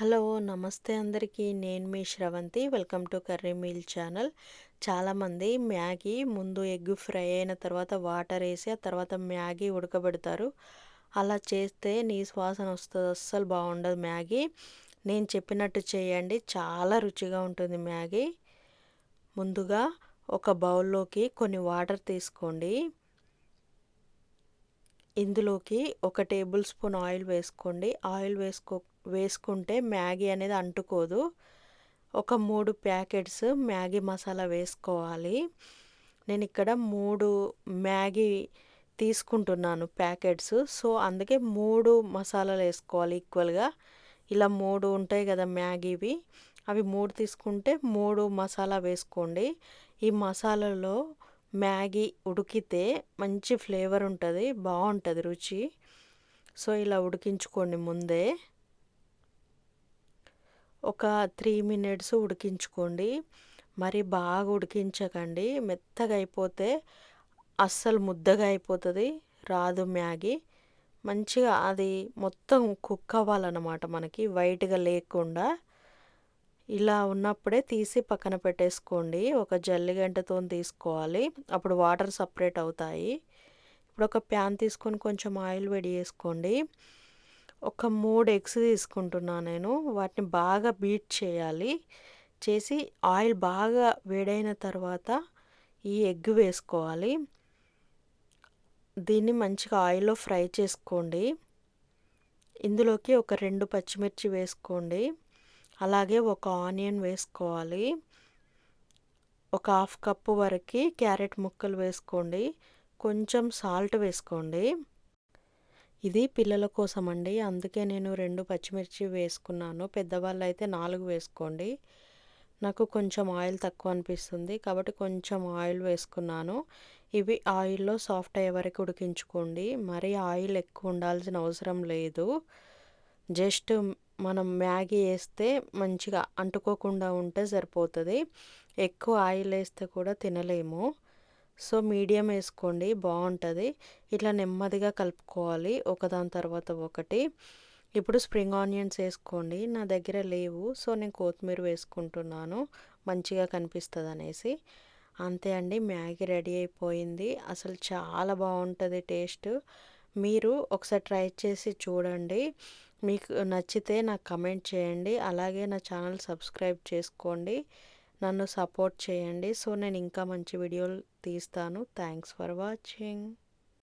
Hello నమస్తే అందరికీ. నేను మీ Sravanthi. Welcome to curry meal channel. చాలామంది మ్యాగీ ముందు ఎగ్ ఫ్రై అయిన తర్వాత వాటర్ వేసి ఆ తర్వాత మ్యాగీ ఉడకబెడతారు. అలా చేస్తే నీ శ్వాసన వస్తుంది. అస్సలు బాగుండదు మ్యాగీ. నేను చెప్పినట్టు చేయండి. చాలా రుచిగా ఉంటుంది మ్యాగీ. ముందుగా ఒక బౌల్లోకి కొన్ని వాటర్ తీసుకోండి. ఇందులోకి ఒక టేబుల్ స్పూన్ ఆయిల్ వేసుకోండి. ఆయిల్ వేసుకో వేసుకుంటే మ్యాగీ అనేది అంటుకోదు. ఒక మూడు ప్యాకెట్స్ మ్యాగీ మసాలా వేసుకోవాలి. నేను ఇక్కడ మూడు మ్యాగీ తీసుకుంటున్నాను ప్యాకెట్స్. సో అందుకే మూడు మసాలాలు వేసుకోవాలి ఈక్వల్గా. ఇలా మూడు ఉంటాయి కదా మ్యాగీవి. అవి మూడు తీసుకుంటే మూడు మసాలా వేసుకోండి. ఈ మసాలాలో మ్యాగీ ఉడికితే మంచి ఫ్లేవర్ ఉంటుంది బాగుంటుంది రుచి. సో ఇలా ఉడికించుకోండి ముందే. ఒక త్రీ మినిట్స్ ఉడికించుకోండి. మరి బాగా ఉడికించకండి. మెత్తగా అయిపోతే అస్సలు ముద్దగా అయిపోతుంది. రాదు మ్యాగీ. మంచిగా అది మొత్తం కుక్ అవ్వాలన్నమాట మనకి వైట్గా లేకుండా. ఇలా ఉన్నప్పుడే తీసి పక్కన పెట్టేసుకోండి. ఒక జల్లిగంటతో తీసుకోవాలి. అప్పుడు వాటర్ సపరేట్ అవుతాయి. ఇప్పుడు ఒక ప్యాన్ తీసుకొని కొంచెం ఆయిల్ వేడి చేసుకోండి. ఒక మూడు ఎగ్స్ తీసుకుంటున్నాను నేను. వాటిని బాగా బీట్ చేయాలి. చేసి ఆయిల్ బాగా వేడైన తర్వాత ఈ ఎగ్ వేసుకోవాలి. దీన్ని మంచిగా ఆయిల్లో ఫ్రై చేసుకోండి. ఇందులోకి ఒక రెండు పచ్చిమిర్చి వేసుకోండి. అలాగే ఒక ఆనియన్ వేసుకోవాలి. ఒక హాఫ్ కప్పు వరకు క్యారెట్ ముక్కలు వేసుకోండి. కొంచెం సాల్ట్ వేసుకోండి. ఇది పిల్లల కోసం అండి అందుకే నేను రెండు పచ్చిమిర్చి వేసుకున్నాను. పెద్దవాళ్ళు అయితే నాలుగు వేసుకోండి. నాకు కొంచెం ఆయిల్ తక్కువ అనిపిస్తుంది. కాబట్టి కొంచెం ఆయిల్ వేసుకున్నాను. ఇవి ఆయిల్లో సాఫ్ట్ అయ్యే వరకు ఉడికించుకోండి. మరీ ఆయిల్ ఎక్కువ ఉండాల్సిన అవసరం లేదు. జస్ట్ మనం మ్యాగీ వేస్తే మంచిగా అంటుకోకుండా ఉంటే సరిపోతుంది. ఎక్కువ ఆయిల్ వేస్తే కూడా తినలేము. సో మీడియం వేసుకోండి బాగుంటుంది. ఇట్లా నెమ్మదిగా కలుపుకోవాలి ఒకదాని తర్వాత ఒకటి. ఇప్పుడు స్ప్రింగ్ ఆనియన్స్ వేసుకోండి నా దగ్గర లేవు. సో నేను కొత్తిమీర వేసుకుంటున్నాను మంచిగా కనిపిస్తుంది అనేసి అంతే అండి మ్యాగీ రెడీ అయిపోయింది. అసలు చాలా బాగుంటుంది టేస్ట్. మీరు ఒకసారి ట్రై చేసి చూడండి. మీకు నచ్చితే నాకు కమెంట్ చేయండి. అలాగే నా ఛానల్ సబ్స్క్రైబ్ చేసుకోండి. నన్ను సపోర్ట్ చేయండి. సో నేను ఇంకా మంచి వీడియోలు తీస్తాను. Thanks for watching.